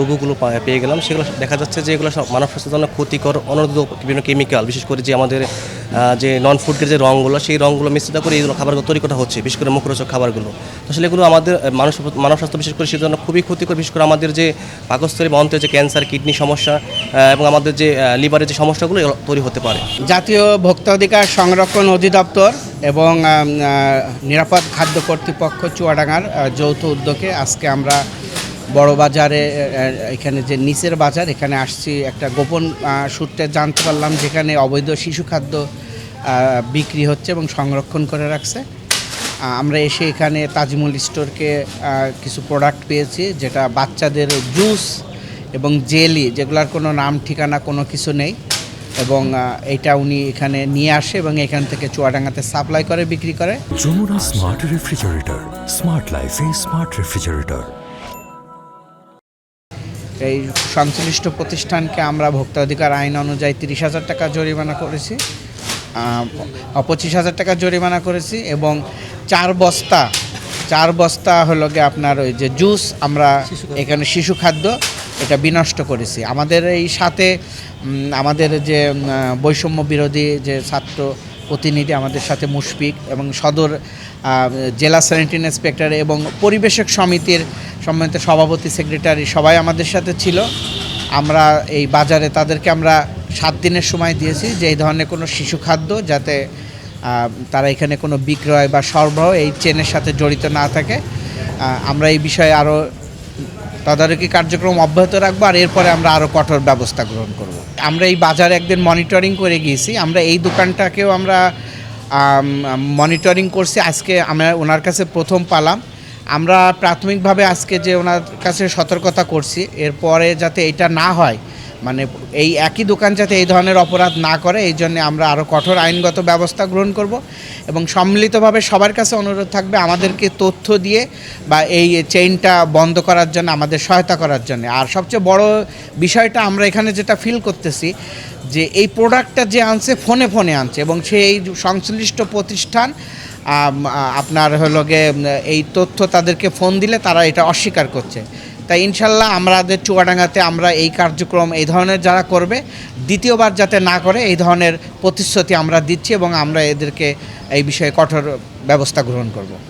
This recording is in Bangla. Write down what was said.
রোগগুলো পেয়ে গেলাম, সেগুলো দেখা যাচ্ছে যে এগুলো মানব স্বাস্থ্যের জন্য ক্ষতিকর অনর্দ বিভিন্ন কেমিক্যাল বিশেষ করে যে আমাদের যে নন ফুডের যে রঙগুলো, সেই রঙগুলো মিশ্রিত করে এইগুলো খাবারগুলো তৈরি করা হচ্ছে, বিশেষ করে মুখরোচক খাবারগুলো। আসলে এগুলো আমাদের মানুষ মানব স্বাস্থ্য বিশেষ করে সেজন্য খুবই ক্ষতিকর, বিশেষ করে আমাদের যে পাকস্থলী বা অন্ত্রের যে ক্যান্সার কিডনি সমস্যা এবং আমাদের যে লিভারের যে সমস্যাগুলো তৈরি হতে পারে। জাতীয় ভোক্তা অধিকার সংরক্ষণ অধিদপ্তর এবং নিরাপদ খাদ্য কর্তৃপক্ষ চুয়াডাঙ্গার যৌথ উদ্যোগে আজকে আমরা বড় বাজারে এখানে যে নিচের বাজার, এখানে আসছি একটা গোপন সূত্রে জানতে পারলাম যেখানে অবৈধ শিশু খাদ্য বিক্রি হচ্ছে এবং সংরক্ষণ করে রাখছে। আমরা এসে এখানে তাজমুল স্টোরকে কিছু প্রোডাক্ট পেয়েছি, যেটা বাচ্চাদের জুস এবং জেলি যেগুলোর কোনো নাম, ঠিকানা কোনো কিছু নেই। এবং এটা উনি এখানে নিয়ে আসে এবং এখান থেকে চুয়াডাঙ্গাতে সাপ্লাই করে, বিক্রি করে। যমুনা স্মার্ট রেফ্রিজারেটর স্মার্ট লাইফে স্মার্ট রেফ্রিজারেটর এই সংশ্লিষ্ট প্রতিষ্ঠানকে আমরা ভোক্তা অধিকার আইন অনুযায়ী তিরিশ হাজার টাকা জরিমানা করেছি পঁচিশ হাজার টাকা জরিমানা করেছি এবং চার বস্তা চার বস্তা হলো গিয়ে আপনার ওই যে জুস আমরা এখানে শিশু খাদ্য এটা বিনষ্ট করেছি। আমাদের এই সাথে আমাদের যে বৈষম্য বিরোধী যে ছাত্র প্রতিনিধি আমাদের সাথে মুশফিক এবং সদর জেলা স্যানিটারি ইন্সপেক্টর এবং পরিবেশক সমিতির সম্মানিত সভাপতি, সেক্রেটারি সবাই আমাদের সাথে ছিল। আমরা এই বাজারে তাদেরকে আমরা সাত দিনের সময় দিয়েছি যে এই ধরনের কোনো শিশু খাদ্য যাতে তারা এখানে কোনো বিক্রয় বা সরবরাহ এই চেনের সাথে জড়িত না থাকে। আমরা এই বিষয়ে আরও তদারকি কার্যক্রম অব্যাহত রাখব আর এরপরে আমরা আরও কঠোর ব্যবস্থা গ্রহণ করব। আমরা এই বাজার একদিন মনিটরিং করে গিয়েছি। আমরা এই দোকানটাকেও আমরা মনিটরিং করছি। আজকে আমরা ওনার কাছে প্রথম পালাম। আমরা প্রাথমিকভাবে আজকে যে ওনার কাছে সতর্কতা করছি, এরপরে যাতে এটা না হয় মানে এই একই দোকান যাতে এই ধরনের অপরাধ না করে, এই জন্য আমরা আরও কঠোর আইনগত ব্যবস্থা গ্রহণ করব এবং সম্মিলিতভাবে সবার কাছে অনুরোধ থাকবে আমাদেরকে তথ্য দিয়ে বা এই চেইনটা বন্ধ করার জন্য, আমাদের সহায়তা করার জন্য। আর সবচেয়ে বড় বিষয়টা আমরা এখানে যেটা ফিল করতেছি, যে এই প্রোডাক্টটা যে আনছে ফোনে ফোনে আনছে এবং সেই সংশ্লিষ্ট প্রতিষ্ঠান আপনার হলো এই তথ্য তাদেরকে ফোন দিলে তারা এটা অস্বীকার করছে। তাই ইনশাল্লাহ আমাদের চুয়াডাঙ্গাতে আমরা এই কার্যক্রম, এই ধরনের যারা করবে, দ্বিতীয়বার যাতে না করে, এই ধরনের প্রতিশ্রুতি আমরা দিচ্ছি এবং আমরা এদেরকে এই বিষয়ে কঠোর ব্যবস্থা গ্রহণ করব।